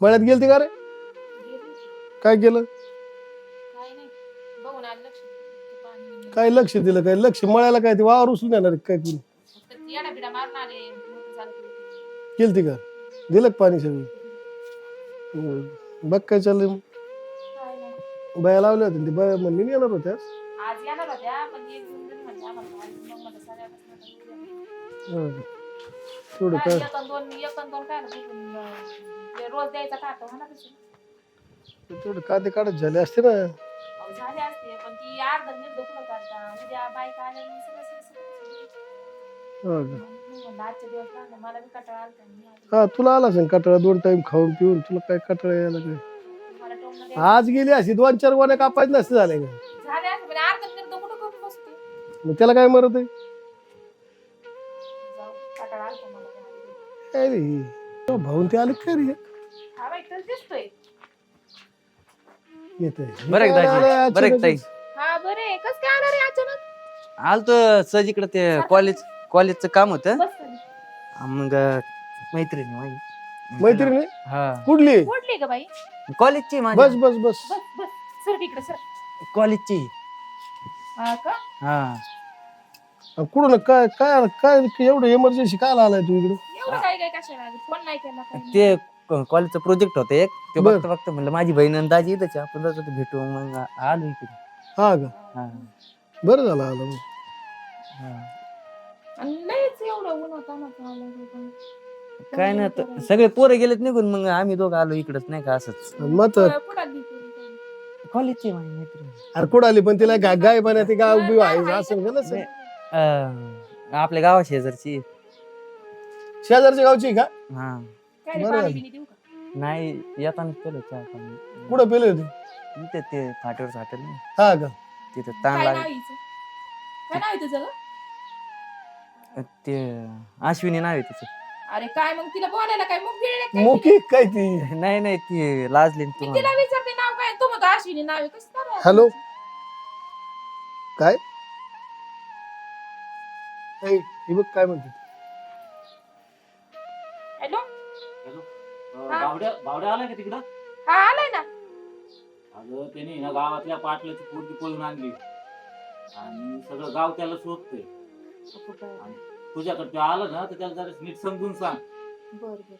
मळ्यात गेलती का रे काय केलं काय लक्ष दिलं काय लक्ष मळ्याला काय ते वावर उचलून येणार आहे काय केली. गेलती का दिलं का पाणी सगळं हम्म. बघ काय चाललंय मग. बाया लावल्या होत्या ते बाया म्हणली येणार होत्या आज येणार होत्या पण एक जण जरी म्हणले आम्हाला आज मग मला सगळ्यापासून आता उद्या. तेवढं काय काय एक अन दोन एक अन दोन काय ना बघून, अं, ते रोज द्यायचा का आता म्हणा तशी तेवढं कांदे काढत झाले असते ना. अहो, झाले असते पण ती अर्ध निर्ध कुठं काढता? उद्या बाईक आल्या आणि सगळं सगळं सगळं. हो का? मी म्हणलं आजचे दिवस लागले मला बी कंटाळा आलता मी आले. हा तुला आला असेल कटाळा दोन टाइम खाऊन पिऊन तुला काय कटाळा यायला काय मला टोमणं द्यायचं. आज गेली अशी दोन चार गोण्या कापायचे नसते झाले का? झाले असते पण अर्ध निर्ध कुठं करून बसते. मग त्याला काय मरत आहे? काय रे? तो भाऊन ते आले काय रे हा दिसतोय. येत बरं का दाजी? बरं का ताई? हा बरे कस काय आला रे अचानक? आलतो सहज इकडं ते कॉलेज कॉलेजचं काम होतं. बस. मग मैत्रिणी माझी मैत्रिणी? हा. कुठली? कुठली ग बाई? कॉलेजची बस माझी बस बस. बस बस. सर इकडे सर. कॉलेजची. हा का? हा. अन कुठून काय काय काय एवढं इमर्जन्सी काय आलाय तू इकडे एवढं काय काय कशाला आली? फोन नाही केला काय नाही. ते कॉलेजचा प्रोजेक्ट होता एक ते बर. बघता बघता म्हणलं माझी बहीण आणि दाजी आहे, आपण जातो ते भेटू मग आ- आलो इकडे हा का हा बरं झालं आलं मग. हा. आणि लयच एवढं ऊन होता ना. काय नाही आता सगळे पोरं गेलेत निघून मग आम्ही दोघं आलो इकडच नाही का असंच आणि मग तर काय? कॉलेजची माझी मैत्रीण अरे कुठं आली पण तिला गाय बना ते गाव बिव आहे असं का नसेल? अं, आपल्या गावा शेजारची. शेजारच्या गावची आहे का? हा. काय रे, बरं पाणी झालं. बिणी देऊ का? नाही येताना केलं चहा पाणी. कुठं पेले होते इथे ते फाट्यावर साठल ना. हा का? तिथं ताण काय नाव लागेल हिचं? काय नाव आहे तुझं ग? ते अश्विनी नाव आहे तिचं. अरे काय मग तिला बोलायला काय? मुख गिळले काय मोकी काय ती? नाही नाही ती लाजली ना मी तुम्हाला. तिला विचारते नाव काय? तू म्हणतो अश्विनी नाव आहे कसं नाव आहे? हॅलो? काय? ऐ, हे बघ काय म्हणते. हॅलो? हॅलो? हा. बावड्या बावड्या आलाय का तिकडं? हा आलाय ना. अगं त्याने ना गावातल्या पाटलाची पोरगी पळून आणली. आणि सगळं गाव त्याला शोधतंय तुझ्याकडे ते आलं ना तर त्याला जरा नीट समजून सांग. बर बर.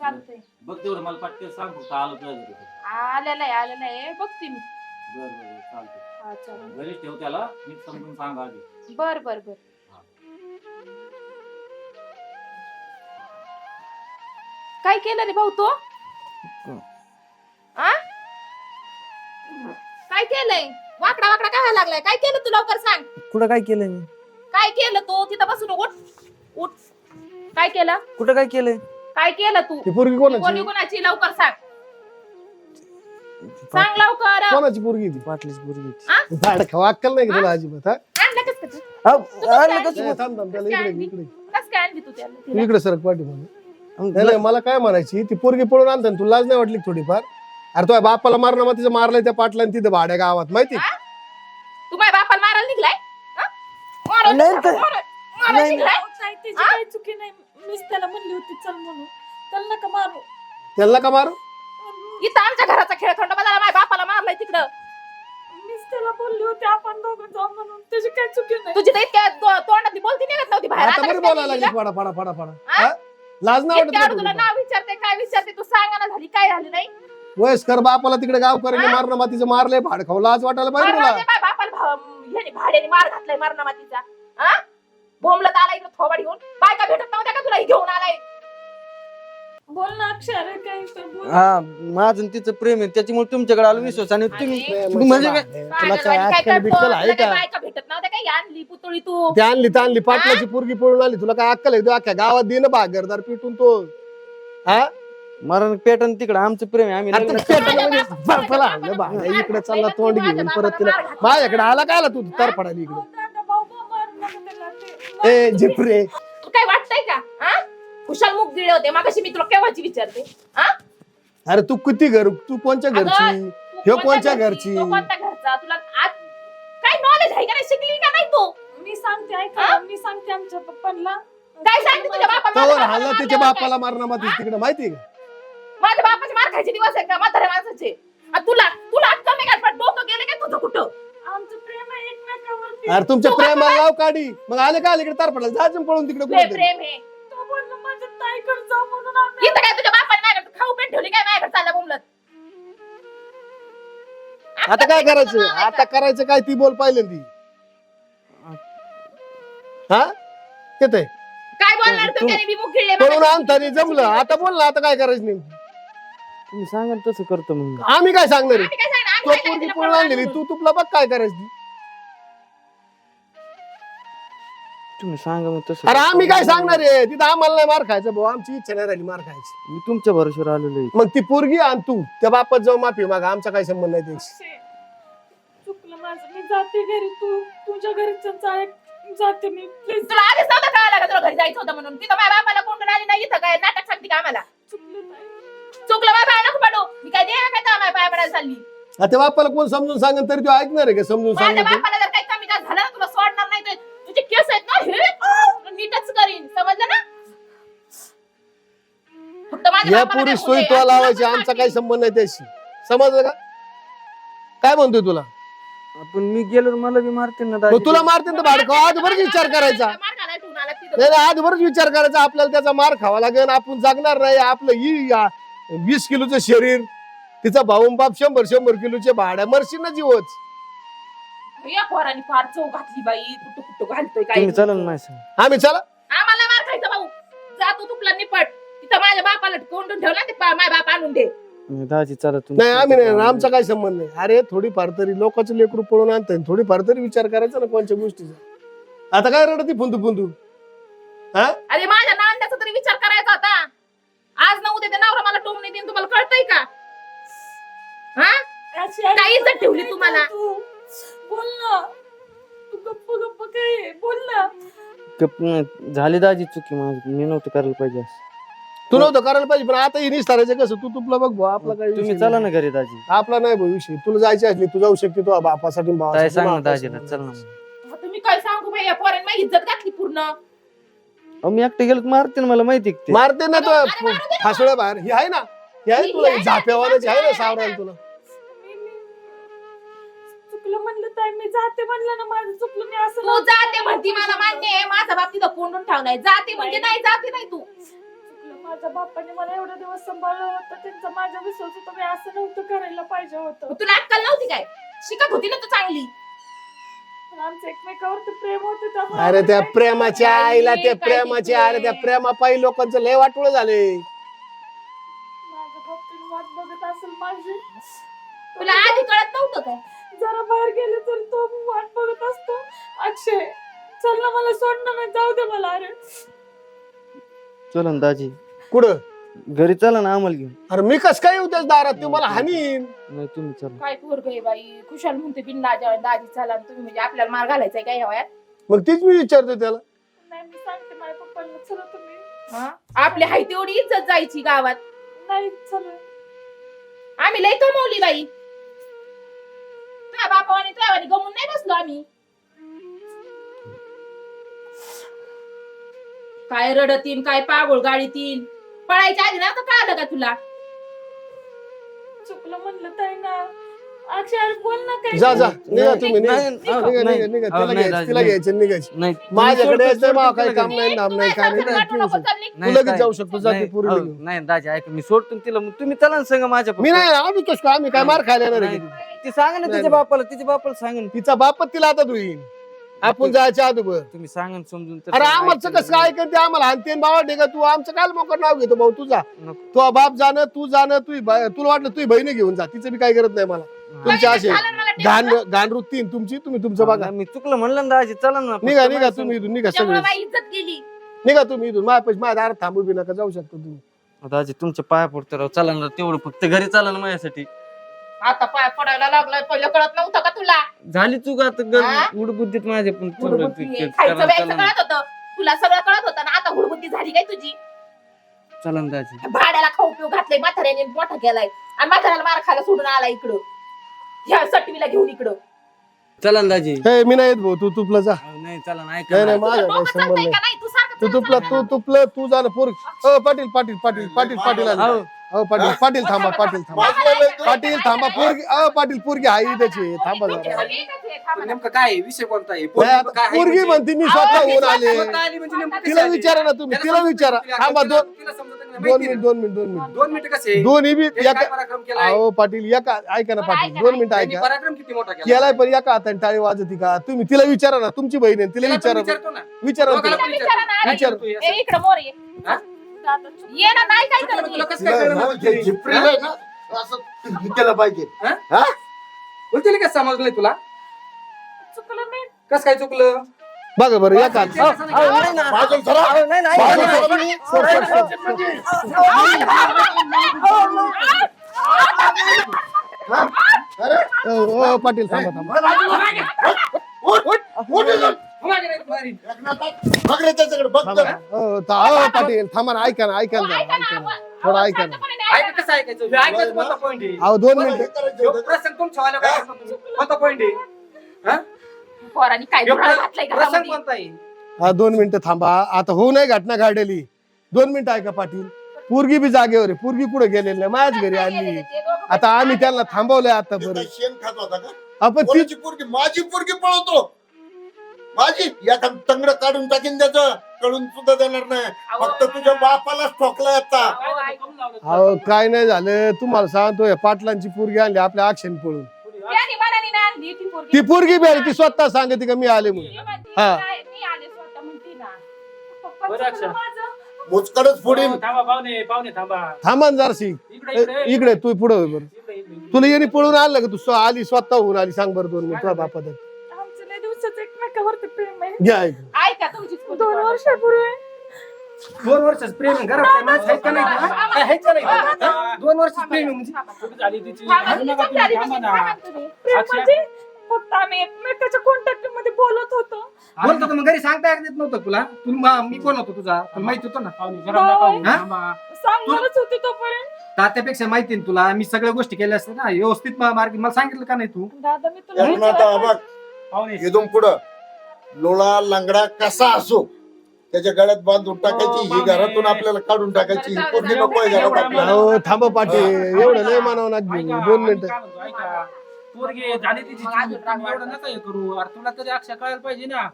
चालतंय. बघ तेवढं मला पटकन सांग फक्त आलं तुझ्या घरी. आलेला आहे आलेला आहे. बघते मी. बरं बरं बरं, चालतंय. घरीच ठेव त्याला नीट समजून सांग आधी. बर बर बर. काय केलं रे भाऊ तो? आ? काय केलंय? वाकडा वाकडा काय व्हायला लागलाय? काय केलं तू लवकर सांग. कुठं काय केलंय मी? काय केलं तू? तिथं बसून उठ उठ. काय केलं? कुठं काय केलंय? काय केलं तू? ती पोरगी कोणी कोणाची कोणाची? लवकर सांग. सांग लवकर. कोणाची पोरगी ती? पाटलीच पोरगी झाड खावा अक्कल नाही का तुला अजिबात हा? आणलं कस काय अरे कसं ए, थांब थांब त्याला इकडे इकडे. कस काय आणली तू त्याला? तू तिला? इकडे सरक पाठी म्हणून नाही नाही, मला काय म्हणायची ती पोरगी पळून आणता तू लाज नाही वाटली का थोडीफार? अरे तो बापाला मारणं मग तिचं मारलंय त्या पाटला तिथं भाड्या गावात माहिती? तू माझ्या बापाला मारायला निघलाय? मारायला नाही, निघलाय? नाही. मारायला- मारायला नाही, निघलाय? नाही त्याची आ? काही चुकी नाही. मीच त्याला म्हणली होती चल म्हणून. त्याला नका मारू. त्याला का मारू? इथं आमच्या घराचा खेळ थंड बदला माझ्या बापाला मारलाय तिकडं. मीच त्याला बोलली होती आपण दोघं जाऊ म्हणून. त्याची काही चुकी नाही. तुझी तर इतक्या तो- तोंडातली बोलती निघत नव्हती बाहेर. आता आता बरी कसं काय बोलायला लागली? निघली पडा पडा पडा पडा. हा? हा? लाज नाही इतक्या वेळ तुला? नाव विचारते काय विचारते तू सांगा ना झाली काय झाली नाही? वयस्कर बापाला तिकडे गावकऱ्याने मारणं मग तिचं मारलंय भाड खाऊ लाज वाटायला पाहिजे मार तुला. बापाला भा- ह्याने भाड्याने मार घातलाय मारणा मातीचा. हा बोंबलत आला इकडे थोबाड घेऊन बायका भेटत नव्हत्या का तुला? घेऊन आलाय. बोल ना अक्षर काही तर बोल. हा माझं आणि तिचं प्रेम आहे त्याच्यामुळे तुमच्याकडे आलो विश्वास. आणि तुम्ही म्हणजे काय तुला काय काय अक्कल बिक्कल करतो? आहे तुला काय का बायका भेटत नव्हत्या काय? आणली पुतळी तू. ती आणली तर आणली पाटलाची पोरगी पळून आली. तुला काय अक्कल आहे? तू अख्ख्या गावात दे ना भागरदार पिटून तो. हा? मरण पेटन तिकडे आमचं प्रेम आहे. आम्ही आता लग्न- पेटाला म्हणजे इकडे चालला तोंड घेऊन परत तिला माझ्याकडे आला काय आला तू? तर पडाली इकडे. भाऊ मार नको त्याला ते ए जिप्रे तू काय वाटतंय का? खुशाल मुख गिळे होते. मागाशी मी तुला केव्हाची विचारते? हा? अरे तू किती घर तू कोणच्या अगं, घरची? तू ह्यो कोणत्या घरची? तो कोणत्या घरचा? तुला आज काय नॉलेज आहे का नाही? शिकली का नाही तू? मी सांगते? ऐका मी सांगते आमच्या पप्पांना. काय सांगते? तुझ्या बापाला तवर माझ्या बापाला त्याच्या मारल्यावर बापाला मारणं मग तिकडे माहितीये का? माझ्या बापाचे मार खायचे दिवस आहे का? म्हाताऱ्या माणसाचे. तुला तुला अक्कल नाही का? पण डोकं गेले काय तुझं कुठं? आमचं प्रेम आहे एकमेकावरती. अरे तुमच्या प्रेमाला लाव काढी. मग आले का इकडे तार पडला जायचं पळून तिकडे प्रेम कुठे प्रेम हे तो ताईकडे जाऊ म्हणून आम्ही इथं काय तुझ्या बापाने माझ्याकडे खाऊ पेन ठेवली काय? माझ्याकडे चालला बोमलत आता काय करायचं? आता करायचं काय ती बोल पाहिलं ती? हा? येते काय बोलणार तू तू- त्याने बी मुख गिळले पळून मला. आणतानी जमलं. आता बोल ना आता काय करायचं नाही तुम्ही सांगा ना तसं करतो मग आम्ही काय सांगणार आहे? आम्ही काय सांगणार? तो आम्ही काय पोरगी तिला पळून पळवून आणलेली आणून. तू तुला बघ काय करायचं ती. तुम्ही सांगा मग तसं. अरे. आम्ही काय सांगणार आहे? तिथं आम्हाला नाही मार खायचा भाऊ. आमची इच्छा नाही राहिली मार खायची. मी तुमच्या भरोश्यावर आलेलो आहे. मग ती पोरगी आण तू. त्या बापात जाऊ माफी मागा. आमचा काही संबंध नाही अक्षय, चुकलं माझं. मी जाते घरी. तू तुझ्या घरी जाते मी. प्लीज तुला आधीच नव्हतं कळालं का तुला घरी जायचं होतं म्हणून? तिथं माझ्या बापाला कोण आली नाही. इथं काय नाटक सांगते का आम्हाला? चुकलं ताई चुकलं माझ्या पाया नको पडू. मी काय दे काय तर माझ्या पाया पडायला चालली? आता त्या बापाला कोण समजून सांगेल तरी तो ऐकणार आहे का समजून माझ्या सांगितलं बापाला या बापाला पुरी काय सोयी? तुला तुला लावायची आमचा. काही संबंध नाही त्याशी. समजलं का? काय म्हणतोय तुला? पण मी गेलो मला बी मारते ना मग दाजी. तुला मारते तर भाडकं. आज बरंच विचार करायचा. नाही नाही, आज बरंच विचार करायचा. आपल्याला त्याचा मार खावा लागेल. आपण जगणार नाही. आपलं ही या वीस किलोचं शरीर तिचा भाऊ बाप शंभर शंभर किलोचे भाड्या. मरशी ना जीवच. या पोरांनी फार चव घातली बाई. कुठं कुठं घालतोय काय तुम्ही चला ना माझ्या संग. आम्ही चला. आम्हाला मार खायचा भाऊ. जातो तुपला निपट तिथं माझ्या बापाला कोंडून ठेवला ते पा- माझ्या बाप आणून दे. नाही, दाजी चला तुम्ही नाही आम्ही नाही आमचा काही संबंध नाही. अरे थोडीफार तरी लोकांचं लेकरू पळून आणतात थोडीफार तरी विचार करायचा ना कोणत्या गोष्टीचा. आता काय रडती फुंतू हा? अरे माझ्या नांद्याचा तरी विचार करायचा होता. आज ना उद्या ते नवरा मला टोमणे देईन तुम्हाला कळतंय का? हा? काय इज्जत ठेवली तुम्हाला? बोल ना. तू गप्प गप्प काय? आहे? बोल ना. नाही, झाली दाजी चुकी माझी. मी नव्हतं करायला पाहिजे असं. तू नव्हतं करायला पाहिजे पण आता ही निस्तारायचं कसं तू तुपला बघ भाऊ आपला काही तुम्ही विषय चला नाही. ना घरी दाजी आपला नाही भाऊ विषय तुला जायची असली तू जाऊ शकते तो बापासाठी काय भावासाठी, सांग ना बापासाठी. दाजीला चल ना. आता मी काय सांगू भाई या पोरांनी माझी इज्जत घातली पूर्ण अहो, मी एकटे गेलो तर मारते ना मला माहिती आहे की ते. मारते ना अरे, अरे, मारू दे तो ना. फासोळ्या बाहेर ही आहे ना ही आहे ही तुला आहे ना, झाप्यावानाची आहे ना सावरायला. तुला चुकलं म्हणलं ताई मी जाते म्हणलं ना माझं चुकलं मी असं तू जाते म्हणती मला मान्य आहे माझा बाप तिथं कोंडून ठेवलाय जाते म्हणजे नाही जाते नाही तू. माझ्या बापाने मला एवढे दिवस सांभाळलं होतं त्यांचा माझ्या विश्वास होता मी असं नव्हतं करायला पाहिजे होतं. तुला अक्कल नव्हती काय? शिकत होती ना तू चांगली. पण आमचं एकमेकावरती प्रेम होतं त्यामुळे अरे आम्ही त्या काही प्रेमाच्या आईला त्या प्रेमाच्या अरे त्या ते? प्रेमापायी लोकांचं लय वाटोळ झाले माझ्या वाट बघत असेल माझी. तुला आधी कळत नव्हतं काय? जरा बाहेर गेले तर तो वाट बघत असतो. अक्षय चल ना मला सोड ना मी जाऊ दे मला अरे. चला ना दाजी. कुठं? घरी चला ना आम्हाला घेऊन. अरे मी कस काय येऊ त्याच दारात? ते मला हानीन नाही तुम्ही चला. काय पोरग आहे बाई? खुशाल म्हणते बिन दाजी दाजी चला आणि तुम्ही. म्हणजे आपल्याला मार घालायचाय काय ह्या वयात? मग तीच मी विचारतो त्याला. नाही मी सांगते माझ्या पप्पांना चला तुम्ही. हा? आपली हाय तेवढी इज्जत जायची गावात. नाही चला. आम्ही लय कमवली बाई. तुझ्या बापावानी तुझ्यावानी गमून नाही बसलो आम्ही. काय रडतीन काय पागोळ गाडीतीन. पळायच्या आधी ना तर कळालं का तुला चुकलं म्हणलं ताई ना अक्षय अरे बोल ना काही जा जा निघा तुम्ही निघा नाही, निघा, अहो, निघा, नाही. निघा, अहो, तिला नाही, घ्यायचं दाजी, तिला नाही. घ्यायचं निघायचं नाही माझ्याकडे मला काही काम. नाही नाही काय नाही तू लगेच जाऊ शकतो जाते नाही, पुरी अहो, निघून. नाही दाजी ऐक मी सोडतो ना तिला मग तुम्ही चला ना संग माझ्या मी नाही आम्ही कस आम्ही काय मार खायला येणार आहे नाही. का? ती सांगा ना नाही, तिच्या नाही. बापाला तिच्या बापाला सांगा ना तिचा बापच तिला आता तू येईन आपण जायच्या अगोदर. तुम्ही सांगा ना समजून तर अरे. आमचं कसं काय ऐकत ते आम्हाला हानतेन बाबा का तू आमचं काय मोकर नाव घेतो भाऊ तुझा. नको. तो बाप जाणं तू जाणं तू तुला वाटलं तुझी बहिणी घेऊन जा तिचं बी काय करत नाही मला. तुमच्या असे घाण. घाण वृत्तीन तुमची तुम्ही तुमचं बघा. नाही, मी चुकलं म्हणलं ना दाजी चला ना निघा निघा तुम्ही इथून निघा सगळे माझी इज्जत गेली. निघा तुम्ही इथून माझ्या पैसे माझ्या दारात थांबू बी नका जाऊ शकता तुम्ही. दाजी तुमच्या पाया पडतो राव चला ना तेवढं फक्त घरी चला ना माझ्यासाठी. आता पाय पडायला लागलाय पहिलं कळत नव्हतं का तुला झाली चूक आता हा? गुड बुद्धीत माझे पण थोडं हुडबुद्धी ते- आहे. ते- खायचं चला प्यायचं चला ना. कळत होतं तुला सगळं कळत होतं ना आता हुडबुद्धी झाली काय तुझी चला ना दाजी भाड्याला खाऊ पिऊ घातलंय म्हाताऱ्याने मोठा केलाय आणि म्हाताऱ्याला मार खायला सोडून आला इकडं ह्या सटवीला घेऊन इकडं चला ना दाजी हे मी नाही येत भाऊ तू तुपला जा अहो, नाही चला ना ऐका नाही ना. नाही माझा तुझं काही डोकं संबंध चालतंय नाही का नाही तू तुपला चाल, तू. तुपलं तू जाणं पोर अ, पाटील पाटील पाटील पाटील पाटील आले. अहो, अ पाटील पाटील थांबा पाटील थांबा. पाटील थांबा पोरगी अ पाटील पोरगी आहे त्याची थांबा जरा. नेमकं काय आहे? विषय कोणता आहे पोरगी आता काय आहे पोरगी म्हणजे? म्हणते मी स्वतः होऊन आले स्वतः स्वतः आली म्हणजे नेमकं तिला? विचारा ना तुम्ही तिला समजतं विचारा तिला- थांबा दोन तिला समजतं का नाही? दोन माहिती मिनिट दोन मिनिट दोन? मिनिट दोन मिनिटं कसे दोन्ही बी त्यांनी काय एका पराक्रम केलाय अहो पाटील एका ऐका ना पाटील दोन. मिनिटं त्यांनी ऐका पराक्रम किती मोठा केला केलाय पण एका हाताने टाळी वाजती का तुम्ही तिला विचारा ना तुमची बहीण आहे तिला तिला पण विचारा विचारतो ना विचारा ना दोघाला विचारा विचार. करतोय ए, असं? इकडं मोर ये हा? ये ना नाही काय तुला- करत तुला ये. कसं काय तिला कळलं? ना जे जिपरीला आहे ना असं केलं पाहिजे समजलंय तुला चुकलं मी कस काय चुकलं बघा बरं. बाजूला सरा. सरा. अ, पाटील थांबा थांबा उठ, उठ, उठ इथून. बघ रे त्याच्याकडे बघ ता- पाटील थांबा ना ऐका ना ऐका ना ऐका जरा, ऐका ना, थोडं ऐका ना. शांतपणे ऐका कसं ऐकायचं हे ऐकायचं कोणता पॉईंट आहे अहो दोन मला हे मिनिट करायचं ह्यो होतं. प्रसंग तुमच्या वाल्या काय करता तुम्ही? कोणता पॉईंट आहे हा? पोरांनी काय ह्यो धुळा घातलाय प्रसंग घरामध्ये. कोणता आहे हा दोन मिनिटं थांबा आता होऊ नाही घटना घडलेली दोन मिनिटं ऐका पाटील पोरगी बी जागेवर आहे पोरगी पुढे गेलेली नाही माझ्याच घरी आली आता आम्ही त्यांना थांबवलंय आता बरं शेण खात होता का आपण ती कोणाची पोरगी माझी पोरगी पळवतो माझी? या तंगड काढून टाकीन त्याचं. कळून सुद्धा देणार नाही. फक्त तुझ्या बापालाच ठोकलाय आता. अहो, काय नाही झालं. तुम्हाला सांगतो या पाटलांची पोरगी आणली आपल्या अक्षण पळून. त्याने मनाने नाही आणली ती पोरगी. ती पोरगी बी आली ती स्वतः सांगते का मी आले म्हणून. ती म्हणती, हा. नाही, मी आले स्वतः म्हणती ना. पप्पा बरं, चुकलं अक्षय. माझं. मोजकडच फोडीन हो, थांबा पाहुणे पाहुणे थांबा. थांबा ना जराशी. इकडे इकडे. इकडे तू पुढे बरं. इकडे, इकडे. तुला येणे पळून आणलं का? तू स्व- आली स्वतः होऊन आली. सांग बरं दोन मिनिट तुझ्या बापात आमचं लय दिवसाचं एकमेकावरती प्रेम आहे घ्या ऐका. दोन पळवली. वर्षापूर्वी. दोन वर्षाच प्रेम आहे. घरात काय माणसं आहेत का? नाही का? काय आहेत का? नाही हा? दोन वर्ष प्रेम आहे म्हणजे. चूक झाली तिची? नका तुम्ही, थांबा ना. प्रेम. म्हणजे फक्त आम्ही एकमेकाच्या कॉन्टॅक्टमध्ये बोलत होतो. बोलतो तर मग घरी सांगता येत नव्हतं तुला. तू मा- मी कोण होतो तुझा? तुला माहिती होतं ना? पाहुणे, घरात नका येऊ, हा? थांबा. सांगणारच होती तोपर्यंत. तात्यापेक्षा माहिती ना तुला. मी सगळ्या गोष्टी केल्या असते ना. व्यवस्थित मा- मार्ग मला सांगितलं का नाही तू? दादा मी तुला बघ. पाहुणे. इथून पुढं. लोळा लंगडा कसा असो त्याच्या गळ्यात बांधून टाकायची ही घरातून आपल्याला काढून टाकायची ही पोरगी नको आहे घरात आपल्याला. हो थांबा पाटील एवढं लय मानावं ना दोन मिनिटं. पोरगी झाली तिची एवढं नका हे करू. अरे तुला तरी अक्षा कळायला पाहिजे ना.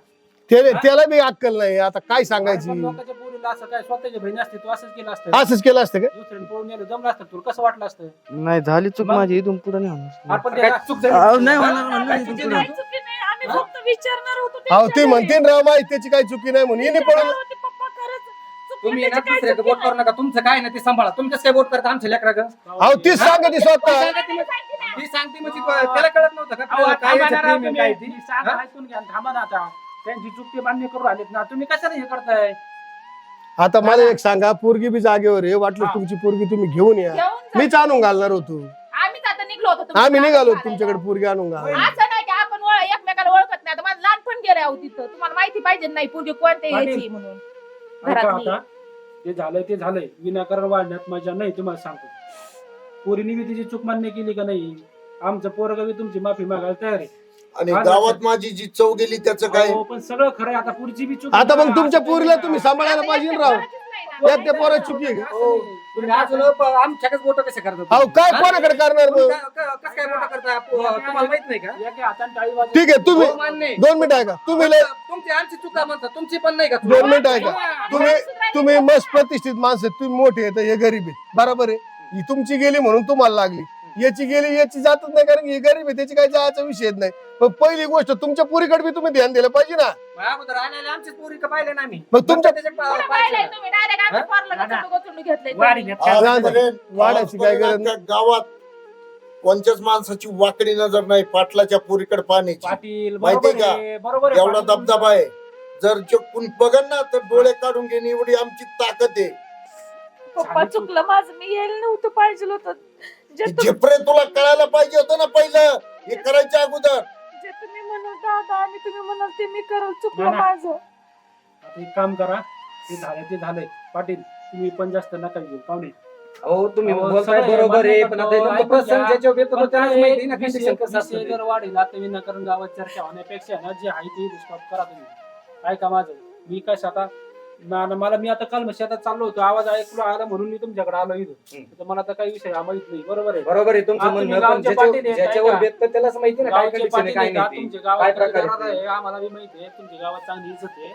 त्याला त्याला बी अक्कल नाही. आता काय सांगायची पण लोकांच्या पोरीला असं काय स्वतःची बहीण असते तू असंच केलं असतं. असंच केलं असतं का? दुसऱ्याने पळून नेलं जमलं असतं तुला कसं वाटलं असतं? नाही झाली चूक? माझी इथून पुढे नाही होणार. ते काय चूक झाली? अहो, नाही हा? होणार, होणार काय नाही चूक इथून झाली? काही चुकी नाही. आम्ही फक्त विचारणार होतो अहो त्यांच्या ते घरी. म्हणते राव माहिती त्याची काही चुकी नाही म्हणून. हिने पळून होते, पप्पा खरंच चुकलं, तुम्ही ना त्याची काही दुसऱ्याचं चुकी बोट करू नका. तुमचं काय ना ते सांभाळा. तुम्ही कसं काय बोट करता आमच्या लेकरा अहो तीच सांगते स्वतः. ती सांगते म्हणजे तो- त्याला कळत नव्हतं का? अहो, काय थांबा याचं ना प्रेम राव आहे, काय तुम्ही. ती? सांगा, हा? ऐकून घ्या थांबा ना आता. त्यांची चुकी मान्य करू राहिलेत ना. तुम्ही कशाला हे करताय? आता मला एक सांगा पोरगी बी जागेवर आहे. वाटलं हा. तुमची पोरगी तुम्ही घेऊन या. घेऊन जा. मीच आणून घालणार होतो. आम्हीच आता निघलो होतो तुमच्या आम्ही निघालो तुमच्याकडे पोरगी आणून घाल असं नाही की आपण ओळ- एकमेकाला ओळखत नाही. आता माझं लहानपण गेलं अहो तिथं. तुम्हाला माहिती पाहिजे नाही पूर्वी कोणत्या पाटील. यायची म्हणून. ऐका घरातली. आता. ते झालंय ते झालंय. विनाकारण वाढण्यात मजा नाही तुम्हाला सांगतो. पोरीने बी तिची चूक मान्य केली का नाही? आमचं पोरग बी तुमची माफी मागायला तयार आहे. आणि हा, गावात माझी जी चव गेली त्याचं काय? अहो, पण सगळं खरं आहे. आता पुढची बी चूक आता मग. तुमच्या पोरीला तुम्ही? सांभाळायला पाहिजे ना राव. यात त्या पोराची चुकी आहे हो, तुम्ही अजून प- आमच्याकडेच बोट कसे करता अहो काय हा? कोणाकडे करणार मग? काय- क- कसं काय बोट करता तुम्हाला माहीत नाही का? एका हाताने टाळी वाजवली. ठीक आहे तुम्ही हो, मान्य आहे. दोन मिनिटं ऐका. तुम्ही लय तुमची आमची चुका म्हणता तुमची पण नाही का दोन मिनिटं ऐका. तुम्ही तुम्ही मस्त प्रतिष्ठित माणसं आहेत, तुम्ही मोठे आहेत हे गरीब आहेत. बरोबर आहे? ही तुमची गेली म्हणून तुम्हाला लागली. याची गेली याची जातच नाही कारण की ही गरीब आहे त्याची काही जायचा विषय नाही पण पहिली गोष्ट तुमच्या पोरीकडे बी तुम्ही ध्यान दिलं पाहिजे ना मग अगोदर आलेले आमचीच पोरी का पाहिले ना आम्ही मग तुमच्या त्याच्या पा- पुढं पाहिजे पाहिलंय ना. तुम्ही डायरेक्ट आम्ही? पोरला दादा. गचुंड गचुंड घेतलंय वाढी तुम्ही. घेत. आज जाऊ दे. पर्यंत- वाढायची काय आजपर्यंत गरज नाही. अख्ख्या गावात कोणत्याच माणसाची वाकडी नजर नाही पाटलाच्या पोरीकडे पाण्याची पाटील माहितीये बरोबर का? आहे बरोबर आहे एवढा पाटील दबदबा आहे जर जे कुणी बघन ना तर डोळे काढून घेणे एवढी आमची ताकद आहे पप्पा चुकलं माझं मी यायला नव्हतं पाहिजे होतं जे तुम- तुला कळायला पाहिजे होतं ना पहिलं? हे करायच्या अगोदर. जे तुम्ही म्हणाल दादा आणि तुम्ही म्हणाल ते मी करल चुकलं. माझं. आता एक काम करा ते झालंय ते झालंय. पाटील तुम्ही पण जास्त नका घेऊ पाहुणे. हो तुम्ही अहो, बोलताय सगळे बरोबर आहे मान्य पण आता करतो, नेमकं ऐकून प्रसंग घ्या. ज्याच्यावर येतो पण त्यालाच काय माहिती ना विषय- condition कसं असतं विषय ते. जर वाढेल आता विनाकारण गावात चर्चा होण्यापेक्षा ना जे आहे ते स्टॉप करा तुम्ही. ऐका माझं. मी काय आता ना ना मला मी आता काल मग शेतात चाललो होतो. आवाज ऐकलो आला म्हणून मी तुमच्याकडे आलो इथं. तर मला आता काही विषय हा माहीत नाही. बरोबर आहे. बरोबर आहे. तुमचं आता म्हणणं पण गावचे ज्याच्यावर- पाटील आहेत, ज्याच्यावर ऐका. बेत त्यालाच माहिती ना काय गावचे कंडिशन आहे पाटील काय आहे का? नाही ते. तुमच्या काय गावात प्रकार घरात आहे ते. आम्हाला बी माहिती आहे. तुमच्या गावात चांगली इज्जत आहे.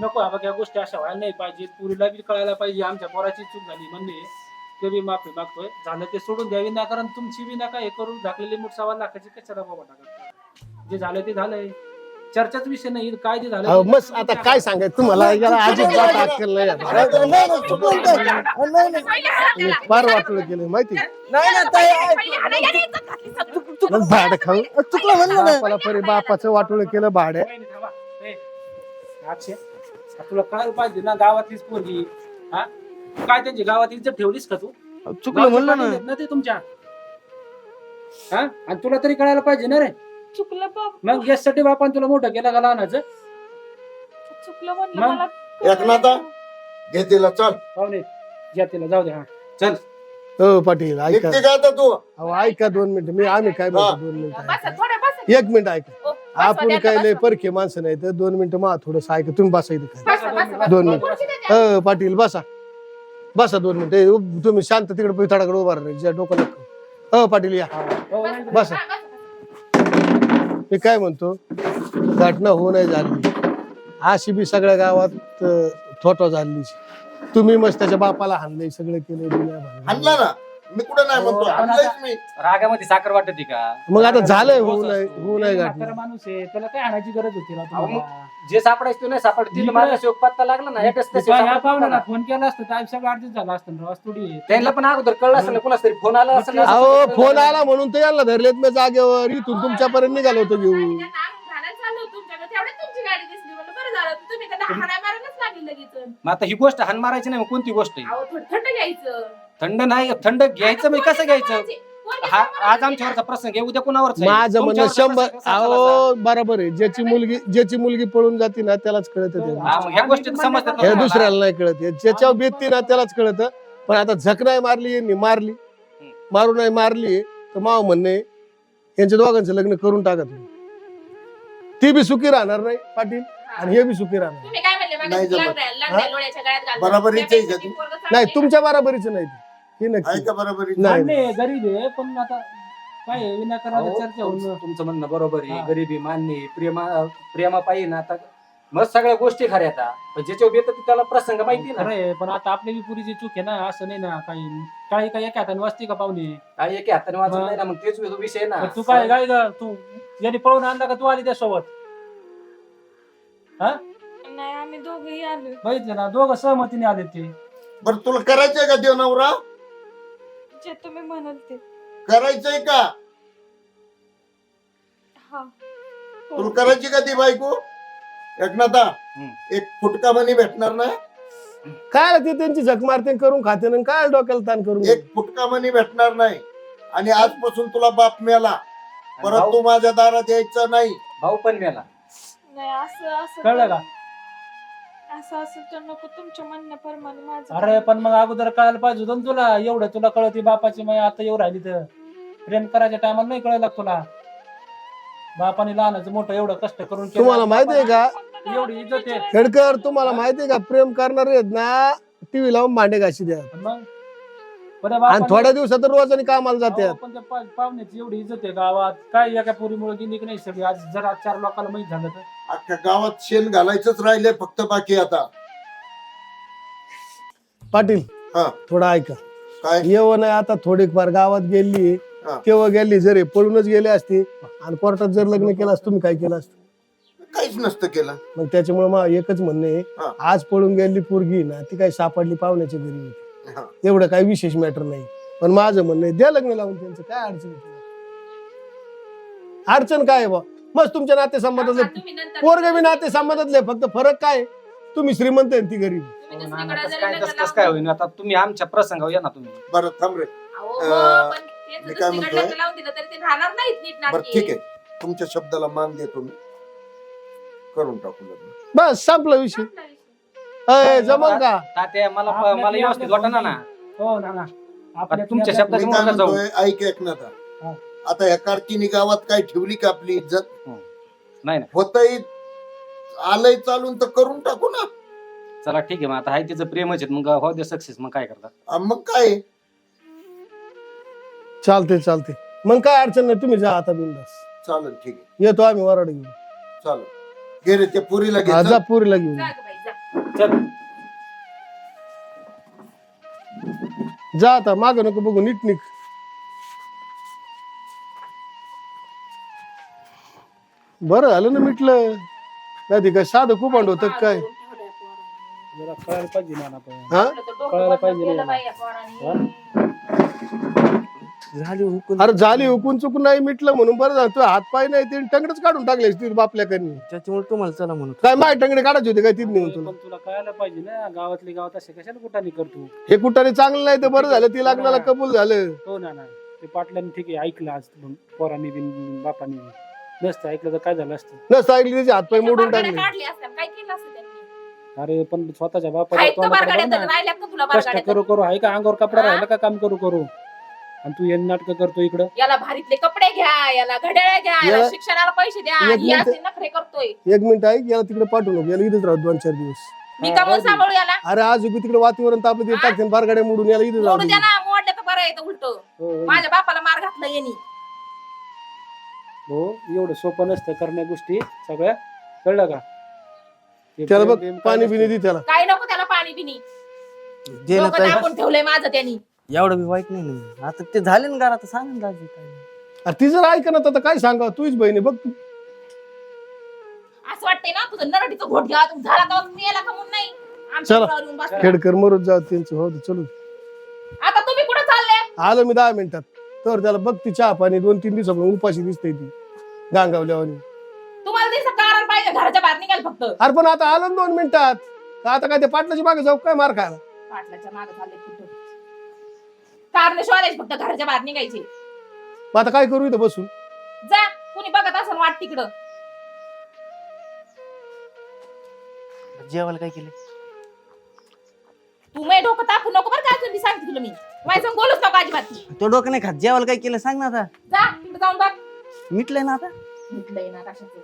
नको हा या गोष्टी अशा व्हायला नाही पाहिजे. पुरीला बी कळायला पाहिजे. आमच्या पोराची चूक झाली म्हणणे. ते बी माफी मागतोय. झालं ते सोडून द्यावी ना कारण तुमची बी नका हे करून झाकलेली मूठ सव्वा लाखाची कशाला बाबा टाका जे झालं ते झालंय. चर्चाच विषय नाही काय जे झालं. अहो, ते मस्त आता काय सांगायचं तुम्हाला? याला अजिबात अक्कल नाही. आता. हे फार वाटलं केलं माहिती? नाही ना मग भाडं खाऊ चुकलं म्हणलं बापाला परी बापाचं वाटोळ केलं भाडं. वहिनी थांबा. ए, अक्षय तुला कळायला पाहिजे ना गावातलीच पोरगी हा? काय त्यांची गावात इज्जत ठेवलीस का तू? चुकलं म्हणलं गावचे ना. पाटील आहेत ना ते तुमच्या. हा? आणि तुला तरी कळायला पाहिजे ना रे. चुकलं बाप. मग यासाठी बापान तुला मोठं केलं का लहानाचं? चुकलं म्हणलं मग? मला. एकनाथा घे तिला चल. पाहुणे तिला जाऊ दे हा. चल. हो पाटील ऐका. निघते का आता तू? अहो ऐका दोन मिनिटं. मी आम्ही काय म्हणतो दोन मिनिटं बसा ऐका. थोडं बसा. एक मिनिट ऐका. ओ, बसवा आपण द्या काय आता, लय बसवा. परखे माणसं नाही तर दोन मिनिटं मा थोडस ऐका. तुम्ही बसा इथं खाली. बसा, बसा, बसा. दोन मिनिटं. खुर्ची द्या त्या. हो पाटील बसा. बसा दोन मिनिटं. ए, उभ- तुम्ही शांत तिकडे पिथाडाकडे उभा राहा. ज्या डोकं नको हो पाटील या. हो, बसा, नाही, बसा. हा, बसा. मी काय म्हणतो? घटना होऊ नाही झाली. अशी बी सगळ्या गावात थोटो झाली. तुम्ही मग त्याच्या बापाला हाणलंय सगळं केलं दुनिया ना? मी कुठं नाही म्हणतो हो, पण आणलंयच आता- मी रागामध्ये साखर वाटत का मग आता झालंय होऊ असतो. होऊ नाही ते माणूस आहे त्याला काय आणायची गरज होती अहो, तुम्हाला? जे सापडायचं ते नाही सापडत तिथं इकडे- माझा शोक पत्ता लागला ना एकच ते तसे पाहुण्याला. फोन केला असतं तर आयुष्यात ऍडजस्ट झाला असतं ना, आज थोडी आहे. त्यांना पण अगोदर कळलं असेल ना कुणाच तरी फोन आला असेल ना, असं अहो फोन. आला म्हणून तर याला धरलेत मी जागेवर इथून तुमच्यापर्यंत निघालो होतो घेऊन त्यांना आणून घालायला चाललो होतो तुमच्याकडे. तेवढ्यात तुमची गाडी दिसली म्हणलं बरं झालं तुम्ही त्यांना हाणाय मारायलाच लागली लगेच मग आता ही गोष्ट हान मारायची नाही मग कोणती गोष्ट आहे अहो थोडं थंड घ्यायचं थंड नाही थंड घ्यायचं म्हणजे कसं घ्यायचं? हा आज आमच्यावरचा प्रसंग आहे उद्या कुणावरच आहे. माझं म्हणणं तुमच्यावरचा शंभर प्रसंग अहो बरोबर आहे. ज्याची मुलगी ज्याची मुलगी पळून जाते ना त्यालाच कळत हा, मग ह्या गोष्टी तर समजतात ना हे तुम्हाला. दुसऱ्याला नाही कळत. हे ज्याच्यावर बेतती ना त्यालाच कळत. पण आता झक नाही मारली यांनी मारली. मारू नाही मारली. तर माव म्हणणे यांच्या दोघांचं लग्न करून टाका तुम्ही. ती बी सुखी राहणार नाही पाटील. आणि हे बी सुखी राहणार तुम्ही काय म्हणले? मागे नाही जमत. लोळ्याच्या गळ्यात. बराबरीच आहे का त्यापेक्षा ती? ती पोरगं चांगली नाही आहे. तुमच्या बराबरीचं नाही ती. हे नक्की. ऐका बरोबर? नाही. मान्य गरीब आहे पण आता काय आहे, विनाकारण अहो, चर्चा होऊन तुमचं तुमचं म्हणणं बरोबर आहे. गरिबी मान्य आहे, प्रेमा प्रेमा पाहिजे ना आता मग सगळ्या गोष्टी खऱ्या आता पण ज्याच्यावर येतं त्याला प्रसंग माहिती ना. खरं आहे पण आता आपली बी पुरीची चूक आहे ना असं नाही ना काही काही काही एका हाताने वाचते का पाहुणे? काही एके हाताने वाचत मग- नाही ना मग तेच विषय ना. पण तू काय काय ग तू यांनी पळून आणला का तू आली त्यासोबत? नाही आम्ही दोघेही आलो बघितलं ना दोघं सहमतीने आले ते. बरं तुला करायचंय का देव नवरा? जे तुम्ही म्हणाल ते. करायचंय का? हा. तुला करायची का ती बायको? एकनाथा हम्म. एक फुटका मनी भेटणार नाही? काय ते त्यांची झक मारते करून खाते ना काय डोक्याला ताण करून एक फुटका मनी भेटणार नाही. आणि आजपासून तुला बाप मिळाला परत भाऊ? तू माझ्या दारात यायचं नाही. भाऊ पण मेला. नाही असं असं कळलं का? असं असं तर नको तुमच्या म्हणण्याप्रमाणे माझं अरे पण मग अगोदर कळायला पाहिजे होतं ना तुला एवढं तुला कळती बापाची माय आता येऊ राहिली तर. प्रेम करायच्या टायमाला नाही कळलं तुला. बापाने लहानाचं मोठं एवढं कष्ट करून केलं. तुम्हाला माहिती आहे का? एवढी इज्जत आहे. खेडकर तुम्हाला माहिती आहे का? प्रेम करणारे आहेत ना टीव्ही लावून भांडे घाशी द्या. मग? बरं आणि बापाने- थोड्या दिवसात रोजाने कामाला जाते अहो, पण त्या पा- पाहुण्याची एवढी इज्जत आहे गावात. काय एका पोरीमुळे गेली की नाही सगळी. आज जर आज चार लोकांना माहीत झालं तर. अख्ख्या गावात शेण घालायचंच राहिले फक्त बाकी आता पाटील हा. थोडं ऐका काय येव नाही आता थोडीफार गावात गेली हा. तेव्हा गेली जर पळूनच गेले असते आणि कोर्टात जर लग्न केलं असतं तुम्ही काय केलं असतं काहीच नसतं केलं मग त्याच्यामुळे मग एकच म्हणणं हा. आहे आज पळून गेली पोरगी ना ती काय सापडली पाहुण्याच्या घरी होती हा. एवढं काही विशेष मॅटर नाही पण माझं म्हणणं आहे द्या लग्न लावून त्यांचं काय अडचण आहे? अडचण काय आहे बा मस्त तुमच्या नाते संबंधातले तुम्ही नंतर- पोरगे बी नाते संबंधातले फक्त फरक काय? तुम्ही श्रीमंत आहे आणि ती गरीब. हो ना, ना, कसं काय लग्न कसं कसं काय लावून- होईल आता तुम्ही आमच्या प्रसंगावर या ना तुम्ही. बरं थांब रे. हो, अं, मी काय म्हणतोय? लग्न लावून दिलं तरी ते राहणार नाहीत नीट बरं. ठीक आहे. तुमच्या शब्दाला मान देतो मी. करून टाकू लग्न. बस संपला विषय. अय जमल का? तात्या मला आपल्या- मला व्यवस्थित वाटणार ना हो ना ना. आता तुमच्या मी काय म्हणतोय? ऐक एकनाथा हा. आता ह्या कार्तिनी गावात काय ठेवली का आपली इज्जत? नाही नाही. होतही आलंय चालून तर करून टाकू ना. चला ठीक आहे मग आता हाय तिचं प्रेमच आहे मग हो दे सक्सेस मग काय करता? आ, मग काय? चालते चालते मग काय अडचण नाही तुम्ही जा आता बिंदास. चालेल ठीक आहे. येतो आम्ही वराड घेऊन. चालेल. घे रे त्या पुरीला घे हा, चल. जा पुरीला घेऊन. जा गं बाई, जा. चल. जा आता माग नको बघू नीट निक बरं झालं ना मिटलं. नाही ते काय साधं खूप होतं काय? जरा कळायला पाहिजे ना आपण हा? कळायला पाहिजे ना. झाली हुकून. अरे झाली हुकून चुकून नाही मिटलं म्हणून बरं झालं. तू हात पाय नाही ते टंगडच काढून टाकले तिथे बापल्याकडनी. त्याच्यामुळे तुम्हाला चला म्हणून काय माय टंगडे काढायचे होते काय तिथे नेऊन तुला? पण तुला कळायला पाहिजे ना गावातली गावात असे कशाला कुठाने करतो? हे कुठाने चांगलं नाही तर बरं झालं ती लग्नाला कबूल झालं. हो ना ते पाटलांनी ठीक आहे ऐकलं आज मग पोरांनी बिन बापांनी. बी. नसतं ऐकलं तर काय झालं असतं नसतं ऐकली त्याचे हात पाय त्याच्या मोडून बारगाड्या टाकले काढल्या असत्या, काय केलं असतं त्यांनी? अरे पण स्वतःच्या बापाच्या आहेत का तोंडाकडे बारगाड्या बघ तर ना. राहिल्यात का तुला कष्ट बारगाड्या करू? करू आहे का अंगावर कपडा हा? राहिला का काम करू करू आणि तू हे नाटक करतो इकडं याला भारीतले कपडे घ्या याला घड्याळ घ्या याला याला- शिक्षणाला पैसे द्या एक ही मिनिट. असे नखरे करतोय एक मिनिट ऐक याला तिकडे पाठवू नको याला इथेच राहू दोन चार दिवस मी हा, का राहू दे. सांभाळू याला अरे आज उभी तिकडे वातावरण तापलं ते हा? टाकते बारगाड्या मोडून याला इथे मोडू जाऊ द्या ना मोडलं तर बरं येतं उलट हो, हो. माझ्या बापाला मार घातला यांनी हो एवढं सोपं नसतं करण्या गोष्टी सगळ्या कळलं का? ते त्याला बघ प्रेम पाणी. बिनी दे त्याला. काय नको त्याला पाणी बिनी? दे ना डोकं ताई. दाबून ठेवलंय माझं त्यांनी. एवढं बी वाईट नाही ना मी. आता ते झाले ना घरात आता सांग ना दाजी काय अरे ती जर ऐक ना तर काय सांगा तुझीच बहिणी बघ तू. असं वाटतंय ना तुझं नरडीचं घोट घ्या तू झाला तुम्ही याला का म्हणून नाही? आमच्या चला. घरावर येऊन बसला. खेडकर मरत जा त्यांचं हो दे, चलू आता तुम्ही कुठं चालले? आलो मी दहा मिनिटात. तर त्याला बघ ती चहा पाणी दोन तीन दिवसापासून उपाशी दिसते ती. गांगावल्यावानी. तुम्हाला दिसत कारण पाहिजे घराच्या बाहेर निघाल फक्त. अरे पण आता आलो ना दोन मिनिटात. का आता काय ते पाटलाची मागे जाऊ काय मार खायला? पाटलाच्या मागे चालले कुठं? कारण शोधायचे फक्त घराच्या बाहेर निघायचे. मग आता काय करू इथं बसून? जा कुणी बघत असेल वाट तिकडं. जेवायला काय केलं तू मै डोकं तापू नको बरं काय तुम्ही सांगते तुला मी. माझ्या संग बोलूच नको अजिबात. तो डोकं नाही खात. जेवायला काय केलं? सांग ना आता. जा तिकडे जाऊन बघ. मिटलंय ना आता? मिटलं ना कशाचं?